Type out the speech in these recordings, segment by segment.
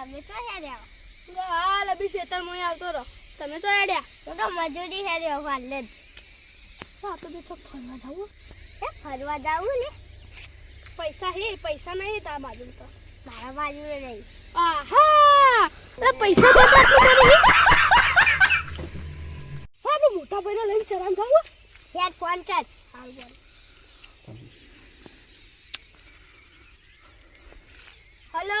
તમે તો હેર્યા? હાલ અભી શેતર મોય આવતો રહો તમે તો હેડ્યા તો તો મજૂરી હેર્યો હાલે જ. હા તો ફરવા જાવું હે. ફરવા જાવું ને પૈસા હે પૈસા નહીં તાર બાજુ તો. મારા બાજુ નહીં. આહા! અરે પૈસા તો હા. મોટા ભાઈને લઈને ચરામ જાવું હેડ ફોન કર. હાલ બોલ હેલો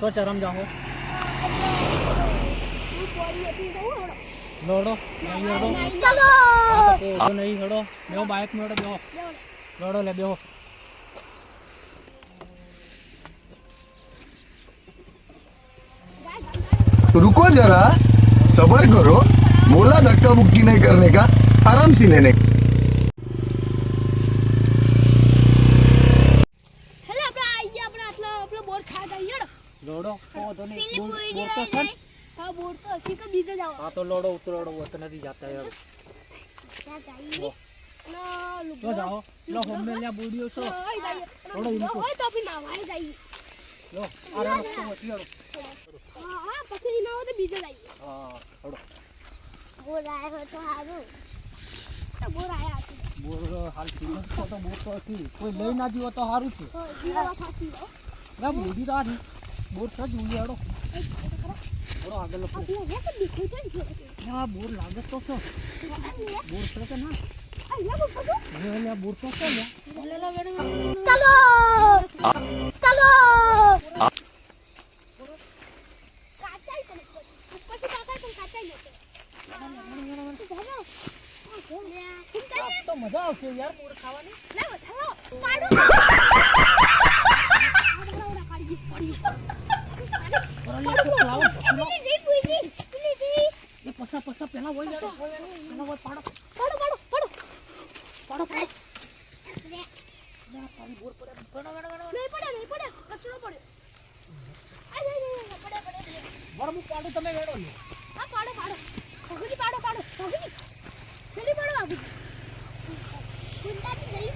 તો ચરમ જાઓ હું પોડી હતી જાવું હેડો લોડો નહીં હેડો ચલો હા તો જો નહીં હેડો બેહો બાઇક માં હેડો બેહો લોડો લે બેહો रुको जरा सबर करो बोला धक्का मुक्की नहीं करने का आराम से लेने का। તો હા તો લોડો ઉતરોડો વત નથી જાતા યાર જો જાઓ. લો હોમે લ્યા બોડીઓ છો. થોડો ઈનકો. હોય તો આપણે નાવાય જઈએ લો આ રસ્તો વટી હેડો હા હા પછી ના હોય તો બીજે જઈએ હા થોડો બોર હોય તો હારું. તો બોર આયા બોર હાલ સીઝન તો તો બોર તો હતી. કોઈ લઈ ના જીવો તો સારું છે. જીવા ખાતી હો ના બોડી તો આથી બોર છે જોઈએ હેડો હેડો આગળ લખો હા બોર લાગે તો છો બોર છે કે ના મજા આવશે યાર બોર ખાવાની લે વધારો પાડો પર લે તો લાવો પછીનો. પેલી જઈ પૂછી પેલી જઈ એ પસા પસા પેલા હોય યાર પેલા હોય પાડો પાડો પાડો પાડો પાડો પાડો નહીં બોર પડે પડો પડો પડો પડે નહીં પડે કચરો પડ્યો આ નહીં નહીં પડે પડે પાડું તમે વેડો લો હા પાડો પાડો. ભગુજી પાડો પાડો. ભગુજી જલ્દી પાડો બાબુ કુંતાજી જઈ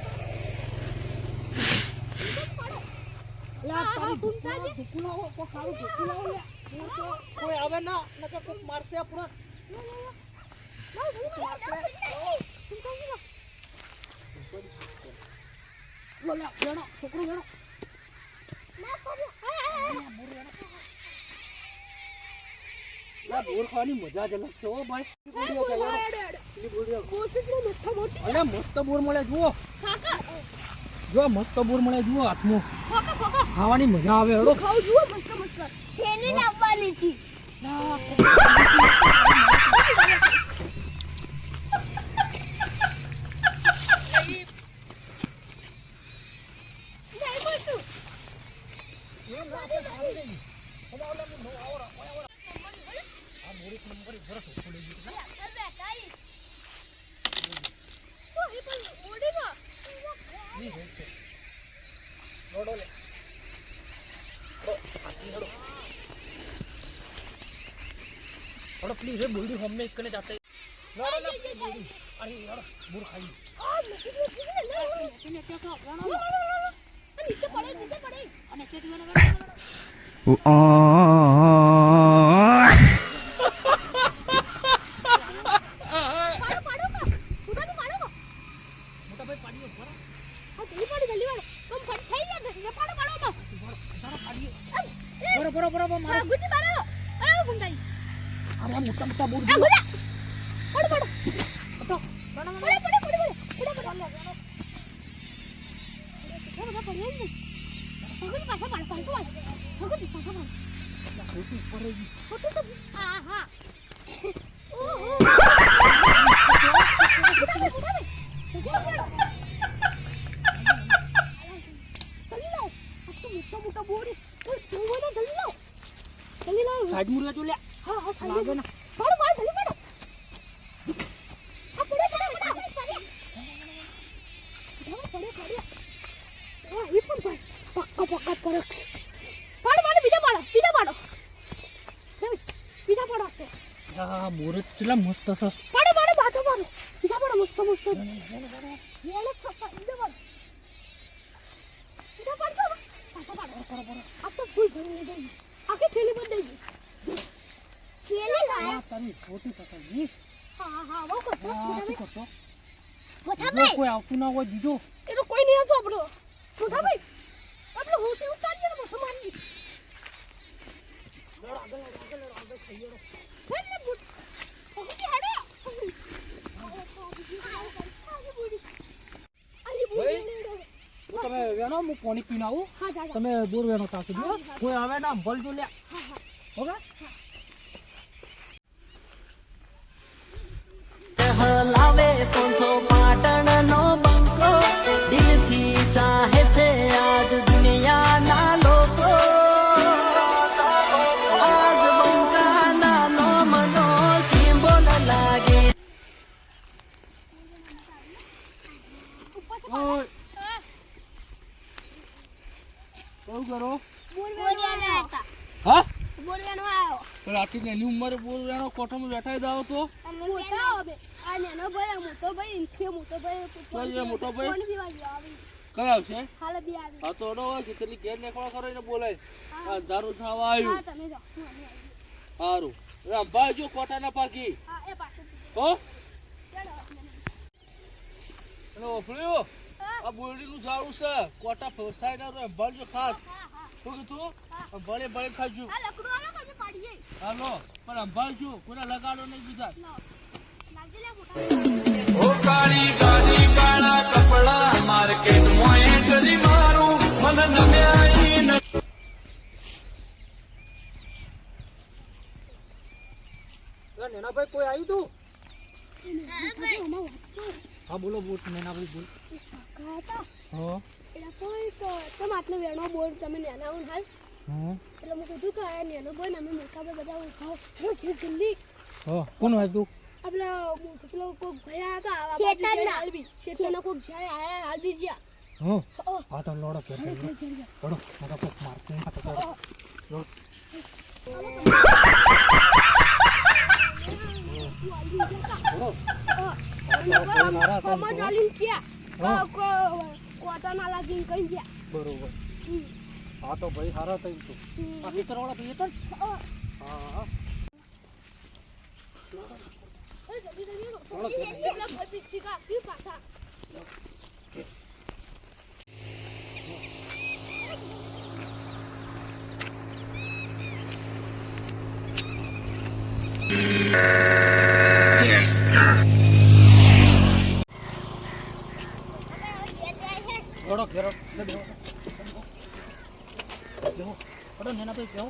કોઈ આવે ના નકે કોક મારશે આપણો. છોકરો વેડો ના આ ખાવાની મજા જ અલગ છે ઓ ભાઈ. અલે મસ્ત બોર મળે જુઓ. જો મસ્ત બોર મળે જુઓ હાથમાં. ખાવાની મજા આવે હેડો. ખાવ જુઓ મસ્ત મસ્ત. લાવવાની હતી ના, જય બોલતું હેડો પ્લીઝ રે બોડી હમને એક કને જાતે લોડો લે પેલી બોડી અરે હેડો બોર ખાઈ નીચે પડે નીચે પડે. અને પાડો પાડો ઉડાનું પાડો મોટા ભાઈ પાડીઓ બરો આ જલ્દી પાડો જલ્દી પાડો કમ ફટ થઈ ગયા ને પાડો પાડો માં સારા પાડીઓ એ બરો બરો બરો બરો મારો ગુજી પાડો અરે ગુંડાઈ અરે મોટા મોટા બોર આ ગુજા પાડો પાડો પડો પડો પડો પડો પડો પડો પડો બધા પડ્યા ને ભગત પાછા પાડો પાછું વાળ ભગત પાછા પાડો ખોટી ઉપર રહી ગઈ. ખોટું તો હા હા ઓહો જલ્દી લાવ આ તો મોટા મોટા બોરી ઓય તું બોલો જલ્દી લાવ આવે ના. પાડો માર જલ્દી પાડો. આ પડે પડે પડે પડે પડે પડે પડે ઓ એ પણ ભાઈ પક્કા પક્કા પરક્ષ. પાડો પાડો બીજા પાડો બીજા પાડો. બીજા પાડો આપે આ મોર ચલા મસ્ત છે. પાડો પાડો પાછો પાડો. બીજા પાડો મસ્ત મસ્ત. યેલો પપ્પા બીજા પાડો. બીજા પાડો પાછો પાડો. પાડો પાડો. આ તો ફૂલ ભરી દઈ આખી થેલી બંધ દઈ થેલી લાય આ તારી ખોટી પકડી હા? હા કોઈ આવતું ના હોય દીધો એ તો કોઈ નહીં હતો આપણો. આપણે હોટી ઉતારીએ ને હું તમે વેણો? હું પાણી પીને આવું. હા જા જા. તમે બોર વેણો દો કોઈ આવે ના ભલજો લે ઓકે ઓય કરો. હા? ઉંમરે કોઠામાં બેઠા જાવ તો. મોટા ભાઈ? કોણ કઈ આવશે? હા તો હોય ખીચડી ઘેર કરો એને બોલાય. દારૂ થવા આવ્યું. સારું રંભાઈ જો કોટા ના પાકી. હા હો? ઓફળ્યો? આ બોરડી નું ઝાડું છે. કોટા ફસાઈ ના રંભાળજો ખાસ. શું કીધું? ભલે ભલે ખાજો. આ લકડું આલો પછી પાડીએ? હાલો પણ કોને લગાડો નહીં બીજા ઓ કાળી ગાડી કાળા કપડા માર્કેટમાં એ કરી મારું. મને નમ્યા નેનાભાઈ કોઈ આવ્યું તું? હા બોલો બોલ નેનાભાઈ બોલ. હતા હા. એટલે કોઈ તો તમે આટલો વેણો બોલ તમે નેના આવો ને હાલ. હા. એટલે મેં કીધું કે આ નેનો ને અમે મોટા બધા ઉઠાવો હેલો ઘેર જલ્દી હા. કોણ હોય તું? આપણા પેલો કોક ગયા હતા કોક જાય આયા હા. તો લોડો કે. લોડો. કોક મારશે. હા તો લોડો લોડો મારા હતા ને કમર ગયા હા. કો- કો- કોટા ના લાગીને કઈ ગયા. બરોબર. હા તો ભાઈ સારા થઈ તું. ભાઈ હા. હા એ ઓડો ઘેરો લે બેહો. બેહો. ઓડો નેના ભાઈ કેવો